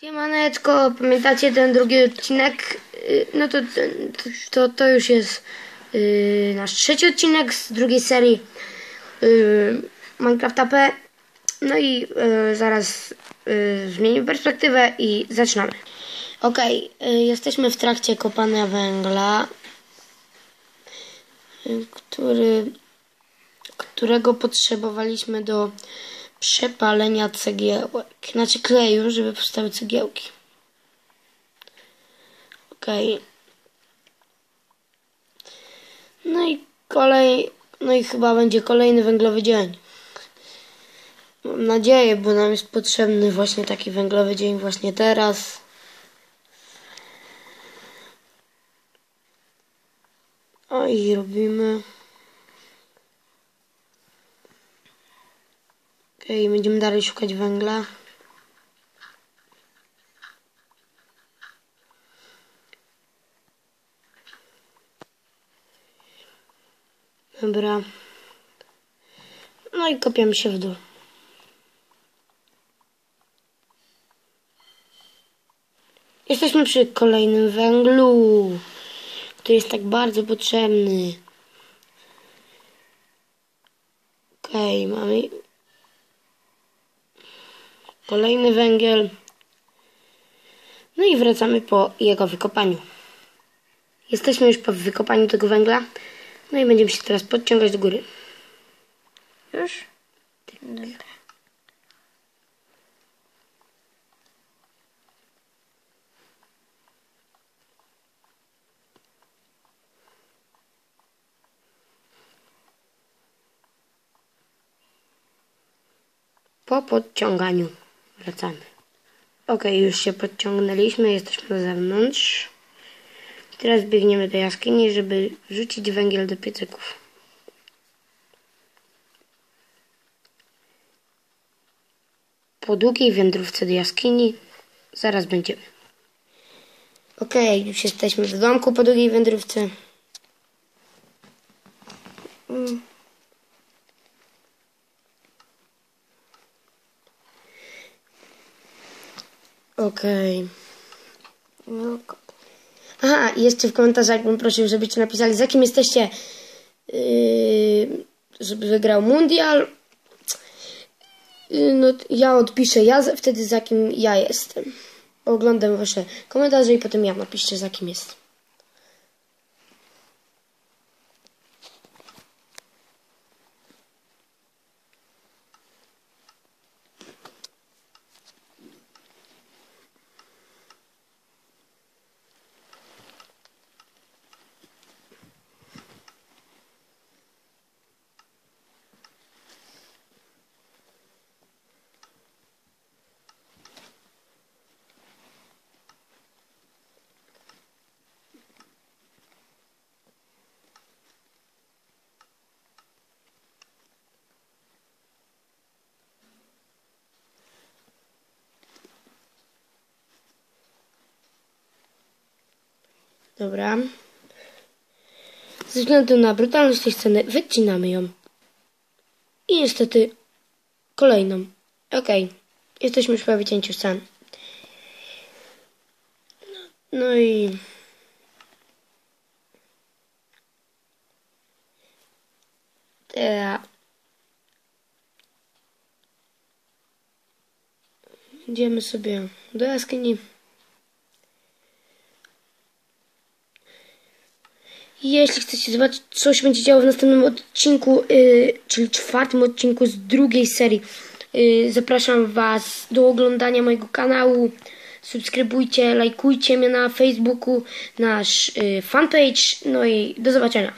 Siemaneczko, pamiętacie ten drugi odcinek? Y, No to, to, to już jest yy, nasz trzeci odcinek z drugiej serii yy, Minecraft AP. No i yy, zaraz yy, zmienimy perspektywę i zaczynamy. Okej, yy, jesteśmy w trakcie kopania węgla, yy, który, którego potrzebowaliśmy do przepalenia cegiełek. Znaczy kleju, żeby powstały cegiełki. Okej. No i kolej, no i chyba będzie kolejny węglowy dzień. Mam nadzieję, bo nam jest potrzebny właśnie taki węglowy dzień właśnie teraz. O i robimy. Okej, będziemy dalej szukać węgla. Dobra. No i kopiemy się w dół. Jesteśmy przy kolejnym węglu, który jest tak bardzo potrzebny. Okej, mamy Kolejny węgiel. No i wracamy po jego wykopaniu. Jesteśmy już po wykopaniu tego węgla. No i będziemy się teraz podciągać do góry. Już? Dobra. Po podciąganiu wracamy. Ok, już się podciągnęliśmy, jesteśmy na zewnątrz. Teraz biegniemy do jaskini, żeby wrzucić węgiel do piecyków. Po długiej wędrówce do jaskini zaraz będziemy. Ok, już jesteśmy w domku po długiej wędrówce. Mm. Okej. No, Aha, jeszcze w komentarzach bym prosił, żebyście napisali, za kim jesteście, yy, żeby wygrał mundial. Yy, no, ja odpiszę, ja wtedy za kim ja jestem. Oglądam wasze komentarze i potem ja napiszcie, za kim jest. Dobra. Ze względu na brutalność tej sceny wycinamy ją. I niestety kolejną. Okej. Jesteśmy już po wycięciu scen. No i... Teraz... Idziemy sobie do jaskini. Jeśli chcecie zobaczyć, co się będzie działo w następnym odcinku, yy, czyli czwartym odcinku z drugiej serii, yy, zapraszam Was do oglądania mojego kanału. Subskrybujcie, lajkujcie mnie na Facebooku, nasz yy, fanpage. No i do zobaczenia.